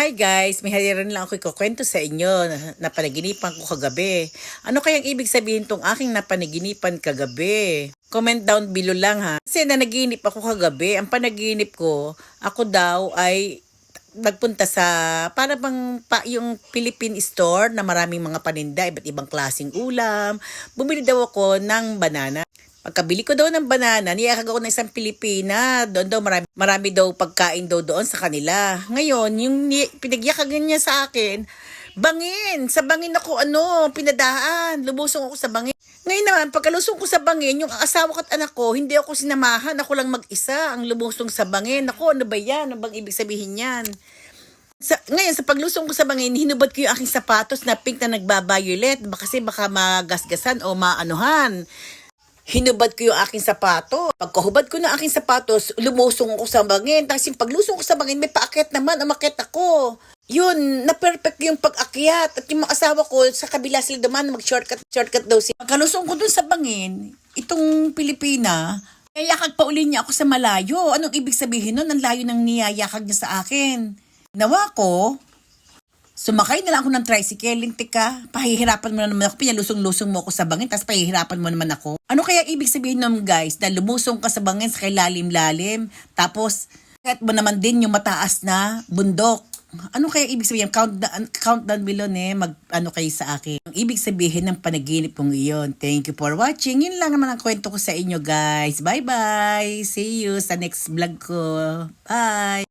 Hi guys, may haliran lang ako ikukwento sa inyo na, na panaginipan ko kagabi. Ano kayang ibig sabihin tong aking napanaginipan kagabi? Comment down below lang ha. Kasi nanaginip ako kagabi, ang panaginip ko, ako daw ay nagpunta sa para bang pa, yung Philippine store na maraming mga paninda, iba't ibang klasing ulam. Bumili daw ako ng banana. Pagkabili ko daw ng banana, niyakag ako ng isang Pilipina. Doon daw marami, marami daw pagkain daw doon sa kanila. Ngayon, yung pinagyakagan niya sa akin, bangin. Sa bangin ako, ano, pinadaan. Lumusong ako sa bangin. Ngayon naman, pagkalusong ko sa bangin, yung asawa ko at anak ko, hindi ako sinamahan. Ako lang mag-isa ang lumusong sa bangin. Ako, ano ba yan? Ano bang ibig sabihin yan? Sa, ngayon, sa paglusong ko sa bangin, hinubad ko yung aking sapatos na pink na nagbabayulet. Kasi baka magasgasan o maanuhan. Hinubad ko yung aking sapato. Pagkahubad ko ng aking sapatos, lumusong ako sa bangin. Tapos yung paglusong ko sa bangin, may paakit naman, umakit ako. Yun, na-perfect yung pag-akyat. At yung mga asawa ko, sa kabila sila duman, mag-shortcut, shortcut daw sila. Pagkalusong ko dun sa bangin, itong Pilipina, niyayakag pa uli niya ako sa malayo. Anong ibig sabihin nun? Ang layo ng niyayakag niya sa akin. Nawa ko, Sumakay na lang ako ng tricycle, lintik ka. Pahihirapan mo na naman ako, pinalusong-lusong mo ako sa bangin, tapos pahihirapan mo naman ako. Ano kaya ibig sabihin nun guys, na lumusong ka sa bangin sa kay lalim-lalim, tapos kahit mo naman din yung mataas na bundok. Ano kaya ibig sabihin? Count, count down below ne, mag ano kayo sa akin. Ang ibig sabihin ng panaginip kong iyon. Thank you for watching. Yun lang naman ang kwento ko sa inyo guys. Bye-bye. See you sa next vlog ko. Bye.